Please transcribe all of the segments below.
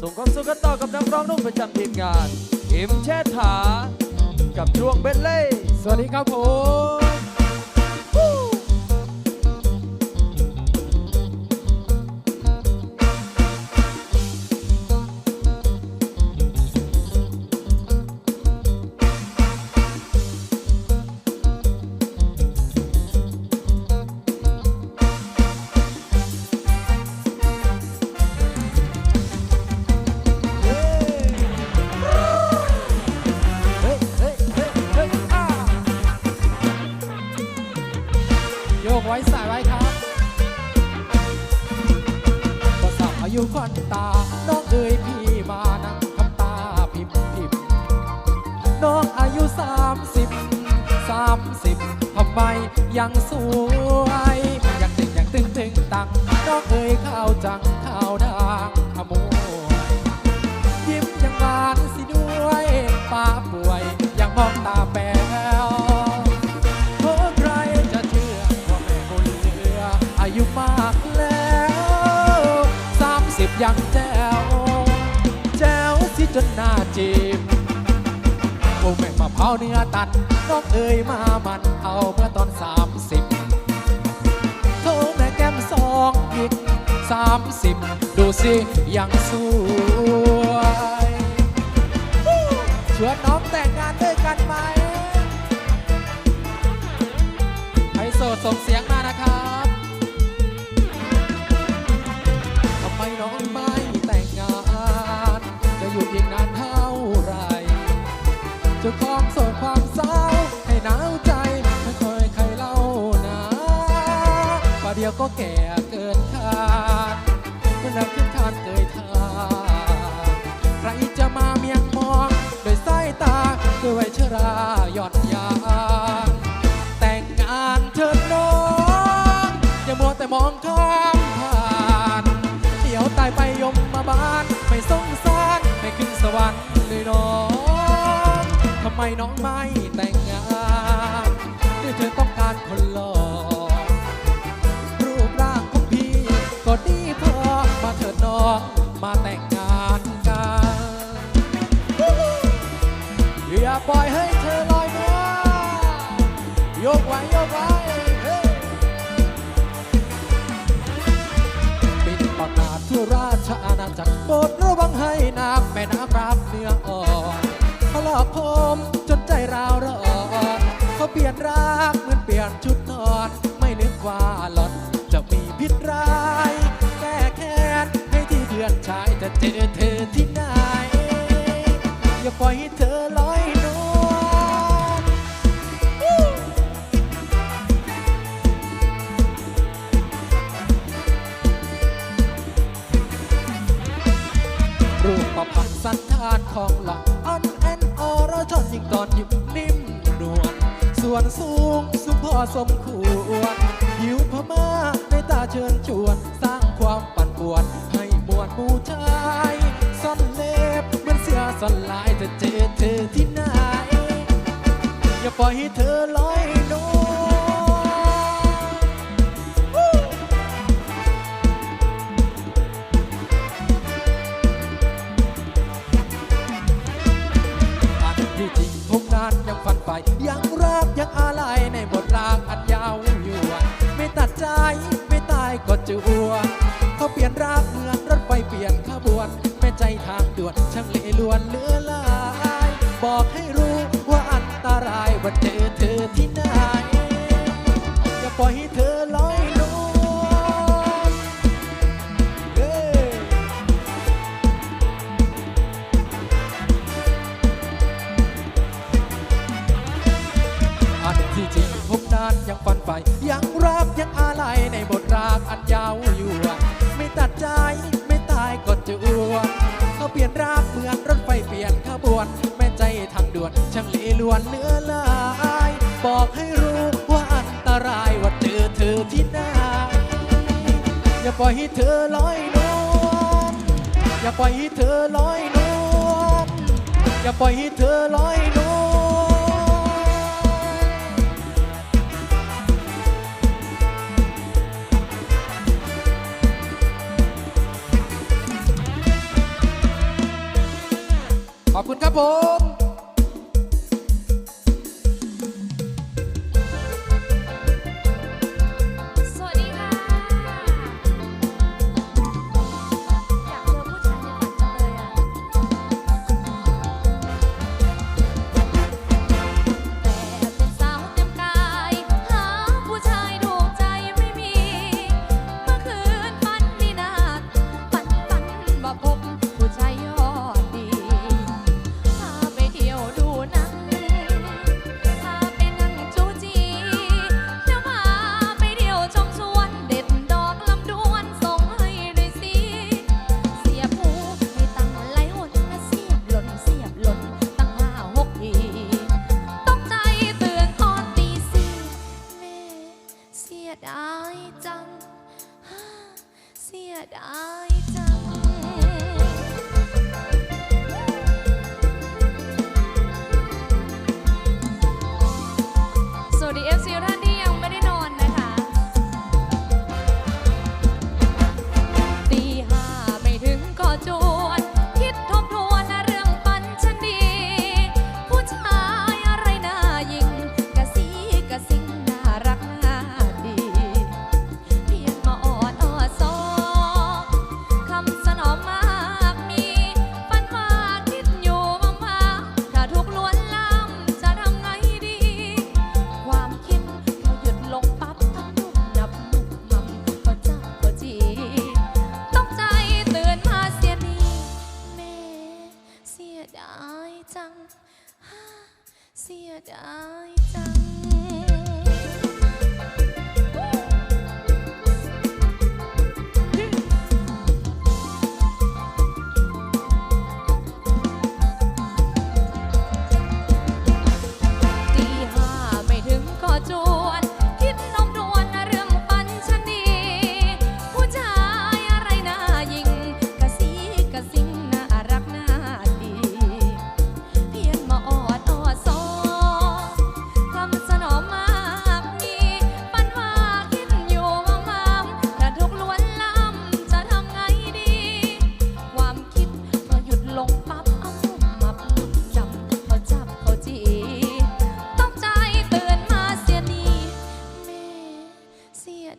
ส่งความสุขกันต่อกับนักร้องนุ่มประจำทีมงาน อิมแช่ถา กับช่วงเบนเล่ สวัสดีครับผม นตา น้องเอ๋ยพี่มานั่งทำตาพิมพิมน้องอายุสามสิบสามสิบทำไมยังสวยยังตึงยังตึงตึงตัง น้องเอ๋ยข้าวจัง จนหน้าจีบโอ้แม่มาเผาเนื้อตัดน้องเอ๋ยมามันเอาเมื่อตอนสามสิบโทแม่แก้มสองอีกสามสิบดูสิยังสวยชวนน้อง นคาดเมื่อนักขึ้นคานเกยทางใครจะมาเมียงมองโดวยสายตาด้วยวัยชราหย่อนยานแต่งงานเถิดน้องอย่ามัวแต่มองข้ามผ่านเดี๋ยวตายไปยมมาบ้าน ไม่สงสารไม่ขึ้นสวรรค์เลยน้องทำไมน้องไม่แต่งงานหรือเธอต้องการคนหล่อ มาเถิดน้อมาแต่งงานกันอย่าปล่อยให้เธอลอยนวยกไว้ยกไว้ปิดประกาศทั่วราชอาณาจักรโปรดระวังให้น้ำแม่น้ำรับเนื้ออ่อนเขาหลอกผมจนใจราวร้อนเขาเปลี่ยนรัก เจอเธอที่ไหน อย่าปล่อยให้เธอลอยนวลรูปประพันธ์สันธานของหล่อนอันแอนออรชอนยิ่งตอนยิ้มนิ่มนวลส่วนสูงสุพอสมควรผิวพม่าในตาเชิญชวน สร้างความปั่นป่วนให้ ผู้ชายซ่อนเล็บเหมือนเสือซ่อนลายจะเจอเธอที่ไหน อย่าปล่อยให้เธอลอย ปล่อยให้เธอลอยนวลอย่าปล่อยให้เธอลอยนวลอย่าปล่อยให้เธอลอยนวลขอบคุณครับผม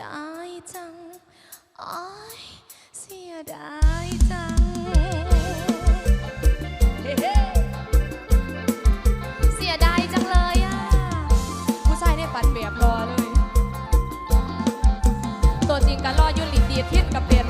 ดายจังโอ้ยเสียดายจังเฮ้เสียดายจังเลยอะ ผู้ชายเนี่ยปันแบบรอเลย ตัวจริงก็รออยู่หลีดีทิศกับเปลี่ยน